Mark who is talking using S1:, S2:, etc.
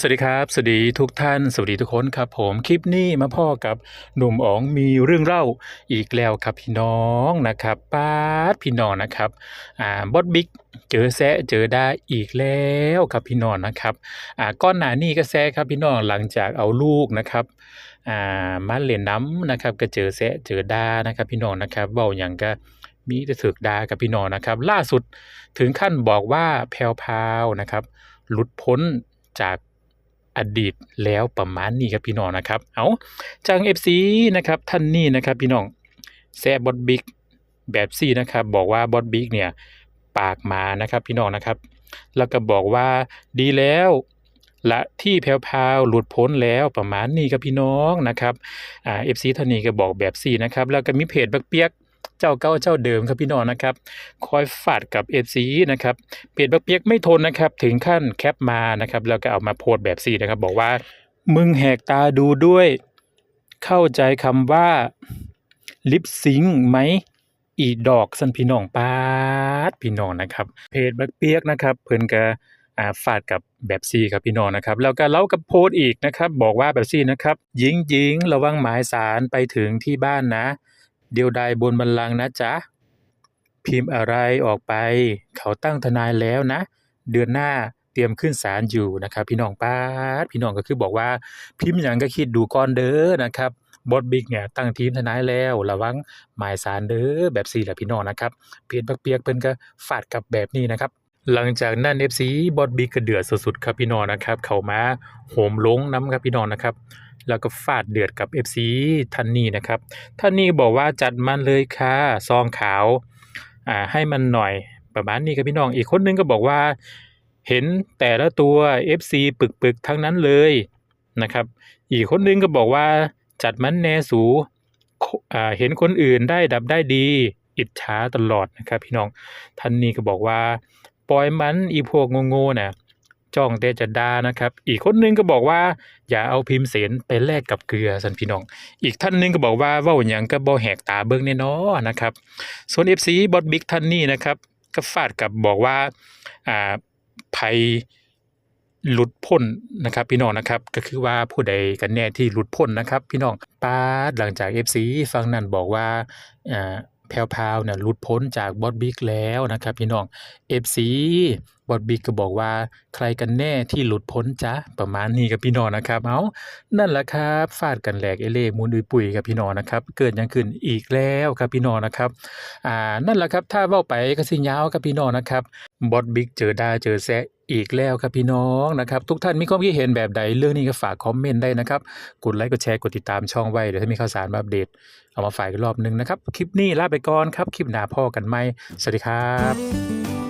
S1: สวัสดีครับ สวัสดีทุกท่าน สวัสดีทุกคนครับ ผมคลิปนี้มาพ่อกับหนุ่มอ๋องมีเรื่องเล่าอีกแล้วครับพี่น้องนะครับป้าดพี่น้องนะครับอ่าบอสบิ๊กเจอแซะเจอได้อีกแล้วครับพี่น้องนะครับอ่าก้อนหนานี่ก็แซะครับพี่น้องหลังจากเอาลูกนะครับอ่ามาเล่นน้ำนะครับก็เจอแซะเจอดานะครับพี่น้องนะครับเว้าอย่างก็มีแต่ถึกดากับพี่น้องนะครับ ล่าสุดถึงขั้นบอกว่าแพรวพาวนะครับหลุดพ้นจาก อดีตแล้วประมาณนี้ครับพี่น้องนะครับ เอาจัง FC นะครับท่านนี้นะครับพี่น้องแซะบอดบิ๊กแบบซี่นะครับบอกว่าบอดบิ๊กเนี่ยปากหมานะครับพี่น้องนะครับ แล้วก็บอกว่าดีแล้วละที่แพรวๆหลุดพ้นแล้วประมาณนี้ครับพี่น้องนะครับอ่า FC ท่านนี้ก็บอกแบบซี่นะครับแล้วก็มีเพจบักเปียก เจ้าเก่าเจ้าเดิมครับพี่น้องนะครับคอยฟาดกับ FC นะครับเพจบักเปียกไม่ทนนะครับถึงขั้นแคปมานะครับแล้วก็เอามาโพสแบบสี่นะครับบอกว่า มึงแหกตาดูด้วย เข้าใจคำว่าลิปซิงไหมอีดอกสันพี่น้องปาดพี่น้องนะครับ เพจบักเปียกนะครับเพิ่นก็ฟาดกับแบบซีครับพี่น้องนะครับ แล้วก็เล่ากับโพสอีกนะครับ บอกว่าแบบซีนะครับหญิงหญิงระวังหมายสารไปถึงที่บ้านนะ เดียวดายบนบัลลังก์นะจ๊ะ พิมพ์อะไรออกไป เขาตั้งทนายแล้วนะ เดือนหน้าเตรียมขึ้นศาลอยู่นะครับ พี่น้องป้าพี่น้องก็คือบอกว่า พิมพ์หยังก็คิดดูก่อนเด้อนะครับบอสบิ๊กเนี่ยตั้งทีมทนายแล้วระวังหมายสารเด้อแบบสี่แหละพี่น้องนะครับเพียนปักเปียกเพิ่นก็ฟาดกับแบบนี้นะครับ หลังจากนั้น FC บอสบิ๊กก็เดือดสุดๆครับพี่น้องนะครับ เข้ามาโหมลงน้ำครับพี่น้องนะครับ แล้วก็ฟาดเดือดกับ FC ท่านนี้นะครับ ท่านนี้บอกว่าจัดมันเลยค่ะซองขาวอ่าให้มันหน่อยประมาณนี้ครับพี่น้องอีกคนนึงก็บอกว่า เห็นแต่ละตัว FC ปึกๆทั้งนั้นเลยนะครับ อีกคนนึงก็บอกว่าจัดมันแนสูโคอ่าเห็นคนอื่นได้ดับได้ดี อิจฉาตลอดนะครับ พี่น้องท่านนี้ก็บอกว่า ปล่อยมันอีพวกโง่ๆน่ะ จ้องแต่จะด่านะครับ อีกคนนึงก็บอกว่า อย่าเอาพิมพ์เสนไปแลกกับเกลือสันพี่น้อง อีกท่านหนึงก็บอกว่าว้าหยังก็บ่แหกตาเบิ่งแน่นอนนะครับ ส่วน FC บอสบิ๊กท่านนี้นะครับ ก็ฟาดกับบอกว่าอ่าภัยหลุดพ้นนะครับ พี่น้องนะครับก็คือว่าผู้ใดกันแน่ที่หลุดพ้นนะครับ พี่น้องปาหลังจาก FC ฟังนั้นบอกว่าอ่า แพรวๆเนี่ยหลุดพ้นจากบอสบิ๊กแล้วนะครับพี่น้องเอฟซีบอสบิ๊กก็บอกว่าใครกันแน่ที่หลุดพ้นจ๊ะประมาณนี้กับพี่น้องนะครับเอานั่นแหละครับฟาดกันแหลกเอเล่มูนอุยปุ๋ยกับพี่น้องนะครับ เกิดยังขึ้นอีกแล้วครับพี่น้องนะครับอ่านั่นแหละครับถ้าเว้าไปก็สิยาวกับพี่น้องนะครับ บอสบิ๊กเจอดาเจอแซะอีกแล้วครับพี่น้องนะครับ ทุกท่านมีความคิดเห็นแบบใดเรื่องนี้ก็ฝากคอมเมนต์ได้นะครับ กดไลค์กดแชร์กดติดตามช่องไว้ เดี๋ยวถ้ามีข่าวสารมาอัปเดต เอามาฝากอีกรอบหนึงนะครับ คลิปนี้ลาไปก่อนครับ คลิปหน้าพ่อกันไหมสวัสดีครับ